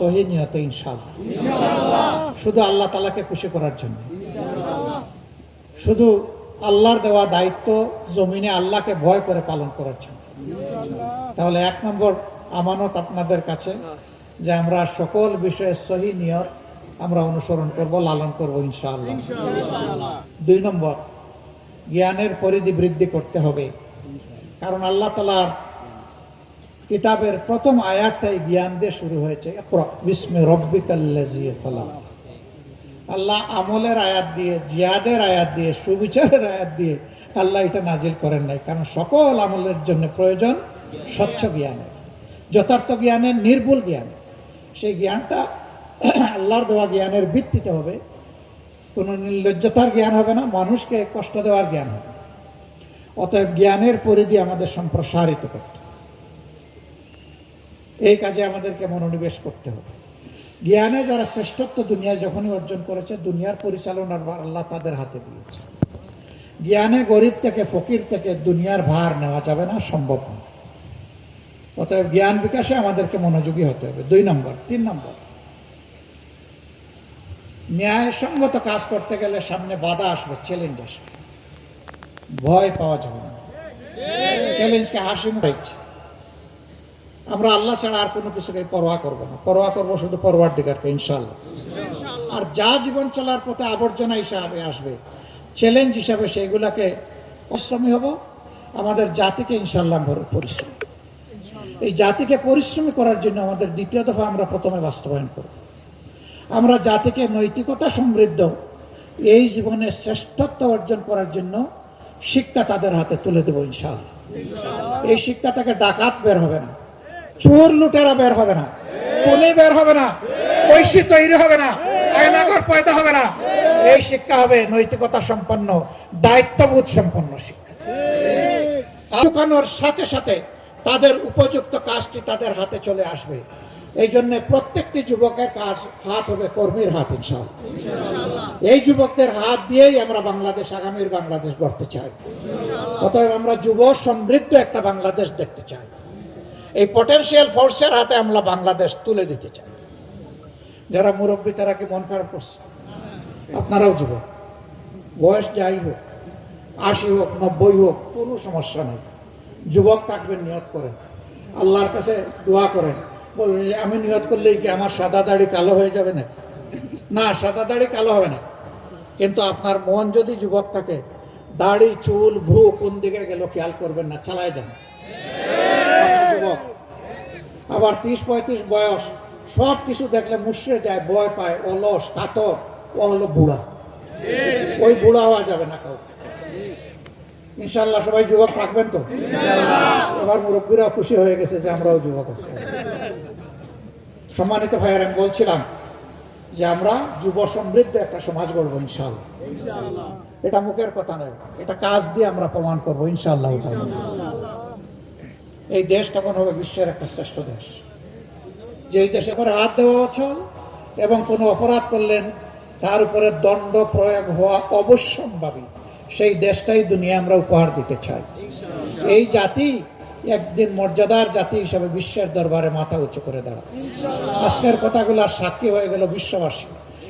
সহি নিহত ইনশাল্লাহ শুধু আল্লাহ তালাকে খুশি করার জন্য। শুধু আল্লাহর দেওয়া দায়িত্ব জমিনে আল্লাহকে ভয় করে পালন করার জন্য। তাহলে এক নম্বর আমানত আপনাদের কাছে যে আমরা সকল বিষয়ে সহি নিয়ত আমরা অনুসরণ করব লালন করব ইনশাআল্লাহ। দুই নম্বর জ্ঞানের পরিধি বৃদ্ধি করতে হবে। কারণ আল্লাহ তালার কিতাবের প্রথম আয়াতটাই জ্ঞান দিয়ে শুরু হয়েছে। আল্লাহ আমলের আয়াত দিয়ে, জিয়াদের আয়াত দিয়ে, সুবিচারের আয়াত দিয়ে আল্লাহ এটা নাজিল করেন নাই। কারণ সকল আমলের জন্য প্রয়োজন স্বচ্ছ জ্ঞানের যথার্থ জ্ঞানের নির্ভুল জ্ঞান। সেই জ্ঞানটা আল্লাহর দেওয়া জ্ঞানের ভিত্তিতে হবে। কোনো নির্লজ্জতার জ্ঞান হবে না, মানুষকে কষ্ট দেওয়ার জ্ঞান হবে। অতএব জ্ঞানের পরিধি আমাদের সম্প্রসারিত করতে। এই কাজে আমাদেরকে মনোনিবেশ করতে হবে। জ্ঞানে যারা শ্রেষ্ঠত্ব দুনিয়ায় যখনই অর্জন করেছে, দুনিয়ার পরিচালনার ভার আল্লাহ তাদের হাতে দিয়েছে। জ্ঞানে গরিব থেকে ফকির থেকে দুনিয়ার ভার নেওয়া যাবে না, সম্ভব না। অতএব জ্ঞান বিকাশে আমাদেরকে মনোযোগী হতে হবে। দুই নম্বর, তিন নম্বর। ন্যায়সঙ্গত কাজ করতে গেলে সামনে বাধা আসবে চ্যালেঞ্জ আসবে। ভয় পাওয়া যাবে না। চ্যালেঞ্জকে হাসি মুখাইছে আমরা আল্লাহ ছাড়া আর কোনো কিছুকে পরোয়া করব না। পরোয়া করব শুধু পরোয়ার দিগারকে ইনশাল্লাহ আর যা জীবন চলার পথে আবর্জনা হিসাবে আসবে চ্যালেঞ্জ হিসাবে সেইগুলাকে পরিশ্রমী হব আমাদের জাতিকে ইনশাল্লাহ পরিশ্রম। এই জাতিকে পরিশ্রমী করার জন্য আমাদের দ্বিতীয় দফা আমরা প্রথমে বাস্তবায়ন করব। আমরা জাতিকে নৈতিকতা সমৃদ্ধ এই জীবনে শ্রেষ্ঠত্ব অর্জন করার জন্য শিক্ষা তাদের হাতে তুলে দেবো ইনশাল্লাহ এই শিক্ষা থেকে ডাকাত বের হবে না। চোর লুটেরা বের হবে না। পুলি বের হবে না। ঐশী তৈরি হবে না। আয়নাগর পয়দা হবে না। এই শিক্ষা হবে নৈতিকতা সম্পন্ন দায়িত্ববোধ সম্পন্ন শিক্ষা। ঢুকানোর সাথে সাথে তাদের উপযুক্ত কাজটি তাদের হাতে চলে আসবে। এই জন্য প্রত্যেকটি যুবকের কাজ হাত হবে কর্মীর হাত ইনশাল এই যুবকদের হাত দিয়েই আমরা বাংলাদেশ আগামীর বাংলাদেশ গড়তে চাই। অতএব আমরা যুব সমৃদ্ধ একটা বাংলাদেশ দেখতে চাই। এই পটেনশিয়াল ফোর্সের হাতে আমরা বাংলাদেশ তুলে দিতে চাই যারা মুরব্বী, তারা কি মন খারাপ করছে? আপনারাও যুবক। বয়স যাই হোক, আশি হোক, নব্বই হোক, কোনো সমস্যা নেই। যুবক থাকবেন, নিয়ত করেন। আল্লাহর কাছে দোয়া করেন। বলবেন আমি নিয়ত করলেই কি আমার সাদা দাড়ি কালো হয়ে যাবে না না, সাদা দাড়ি কালো হবে না। কিন্তু আপনার মন যদি যুবক থাকে, দাড়ি, চুল, ভ্রু কোন দিকে গেল খেয়াল করবেন না, চালায় যান। যুবক আবার ত্রিশ পঁয়ত্রিশ বয়স সব কিছু দেখলে মুশড়ে যায় ভয় পায় অলস কাতর ও হলো বুড়া। ওই বুড়া হওয়া যাবে না কাউকে। ইনশাল্লাহ সবাই যুবক থাকবেন তো? এবার মুরব্বীরাও খুশি হয়ে গেছে যে আমরাও যুবক আছি। সম্মানিত ভাইয়ার আমি বলছিলাম যে আমরা যুব সমৃদ্ধ একটা সমাজ গড়বো ইনশাল্লাহ এটা মুখের কথা নয় এটা কাজ দিয়ে আমরা প্রমাণ করব ইনশাল্লাহ এই দেশ তখন হবে বিশ্বের একটা শ্রেষ্ঠ দেশ। যেই দেশে পরে হাত দেওয়া অচল এবং কোনো অপরাধ করলেন, তার উপরে দণ্ড প্রয়োগ হওয়া অবশ্যম্ভাবী। সেই দেশটাই দুনিয়া আমরা উপহার দিতে চাই। এই জাতি একদিন মর্যাদার জাতি হিসাবে বিশ্বের দরবারে মাথা উঁচু করে দাঁড়ায় আজকের কথাগুলো সাক্ষী হয়ে গেল বিশ্ববাসী।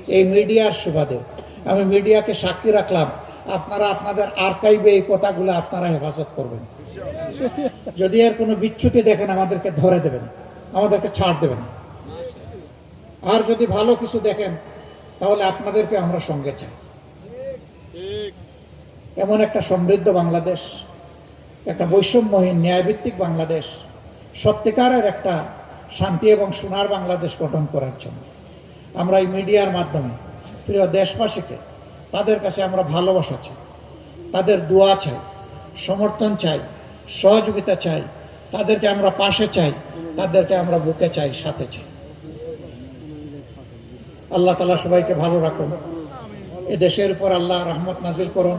এই মিডিয়ার সুবাদে। আমি মিডিয়াকে সাক্ষী রাখলাম। আপনারা আপনাদের আর্কাইভে এই কথাগুলো আপনারা হেফাজত করবেন। যদি আর কোনো বিচ্যুতি দেখেন, আমাদেরকে ধরে দেবেন, আমাদেরকে ছাড় দেবেন। আর যদি ভালো কিছু দেখেন, তাহলে আপনাদেরকে আমরা সঙ্গে চাই। এমন একটা সমৃদ্ধ বাংলাদেশ, একটা বৈষম্যহীন ন্যায়ভিত্তিক বাংলাদেশ, সত্যিকারের একটা শান্তি এবং সোনার বাংলাদেশ গঠন করার জন্য। আমরা এই মিডিয়ার মাধ্যমে, প্রিয় দেশবাসীকে, তাদের কাছে আমরা ভালোবাসা চাই, তাদের দোয়া চাই, সমর্থন চাই সহযোগিতা চাই, তাদেরকে আমরা পাশে চাই, তাদেরকে আমরা বুকে চাই, সাথে চাই। আল্লাহ তালা সবাইকে ভালো রাখুন। এ দেশের উপর আল্লাহ রহমত নাজিল করুন।